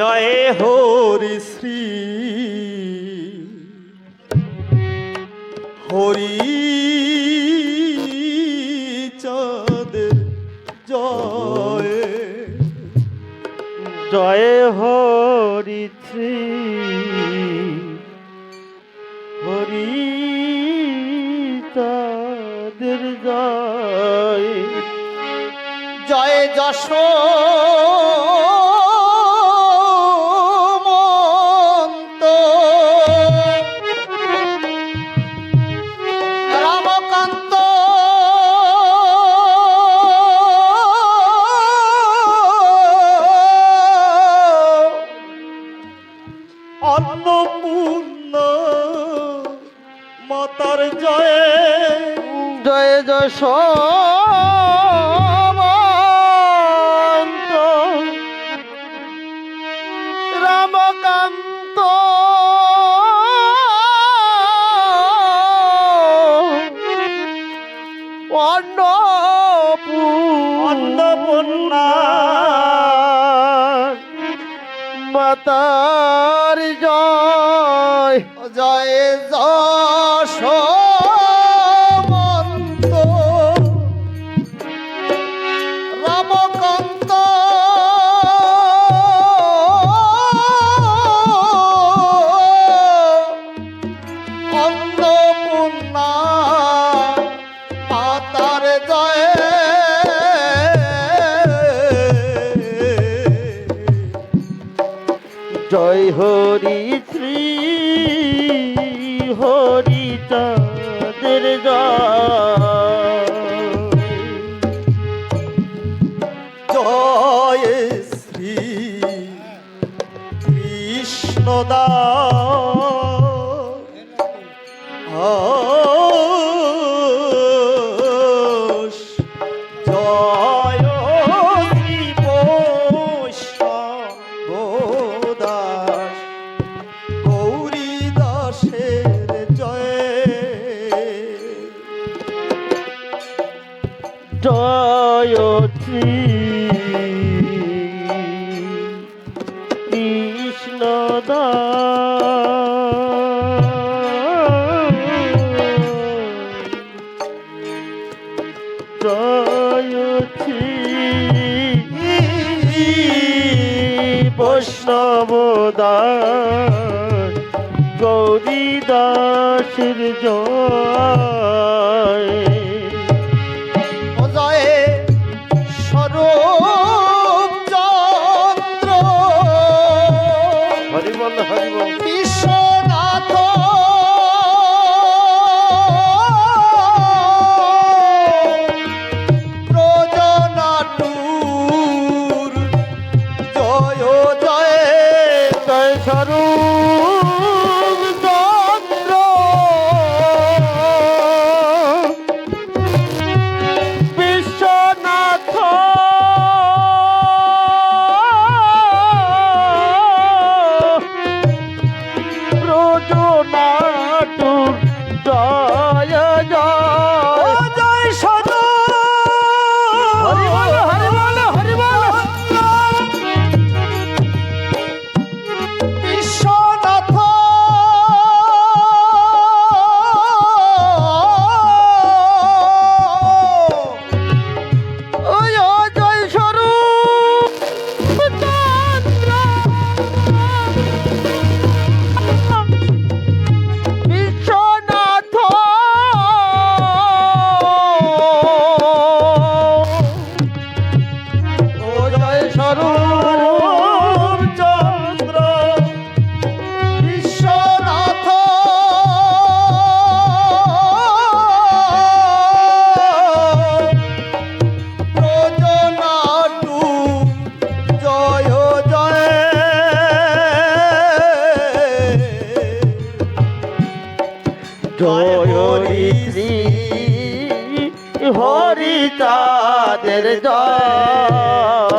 জয় হরি শ্রী। হরি জয়। জয় হরি শ্রী। হরি চাঁদের জয়। জয় যশোর। Oh. হরি চাঁদের জয়। শ্রী কৃষ্ণদা বৈষ্ণবদাস গৌরী দাসের জয়। স্বরূপ। জয় হরি শ্রী হরি চাঁদের জয়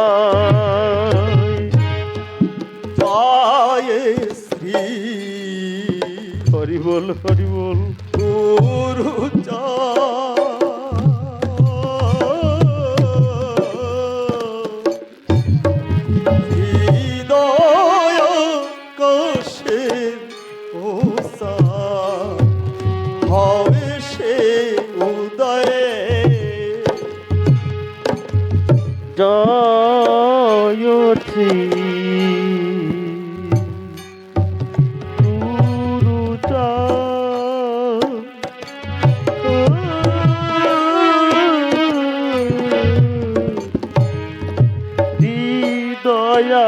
দয়া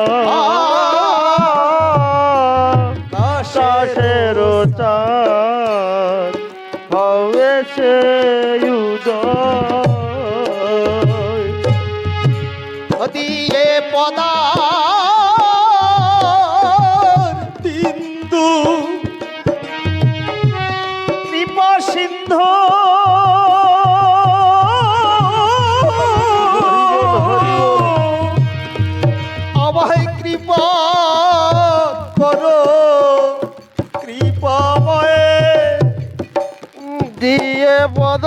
পদ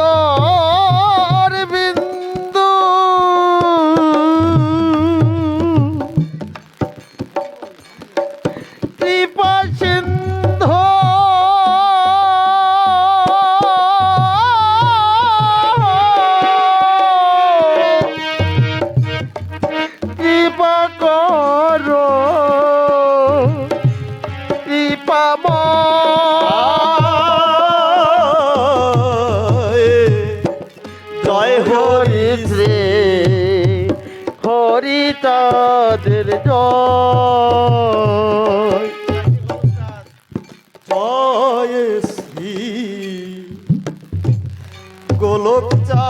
গোলক চা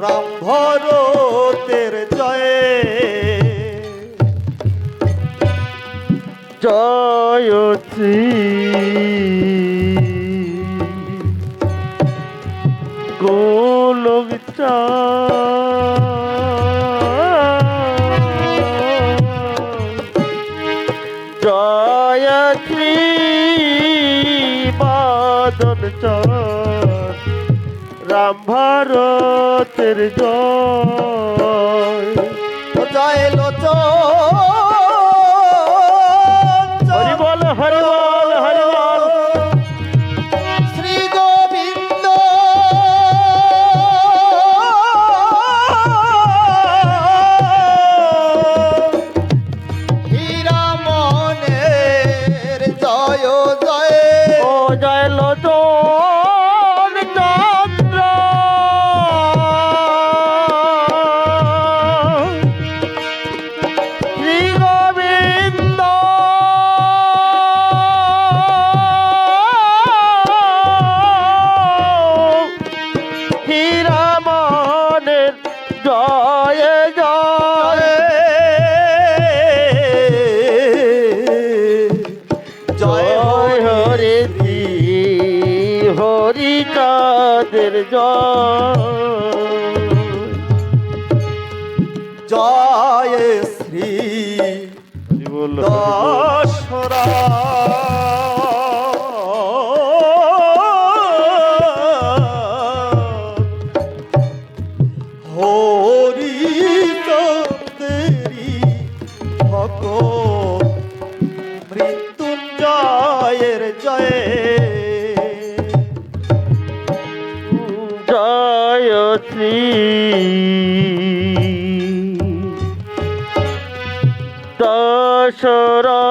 রাম ভরতের জয়ে জয়তী জয় শ্রী বাদন রাম ভারতের জয়। জয়। শ্রী বল চয়সি দশরা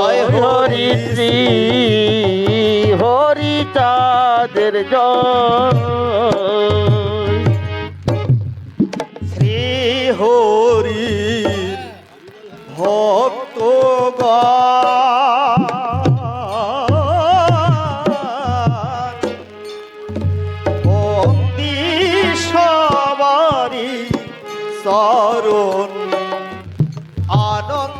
জয় হরি শ্রী জয়। শ্রী হরি ভক্ত ভক্তি সবারি সরণ আনন্দ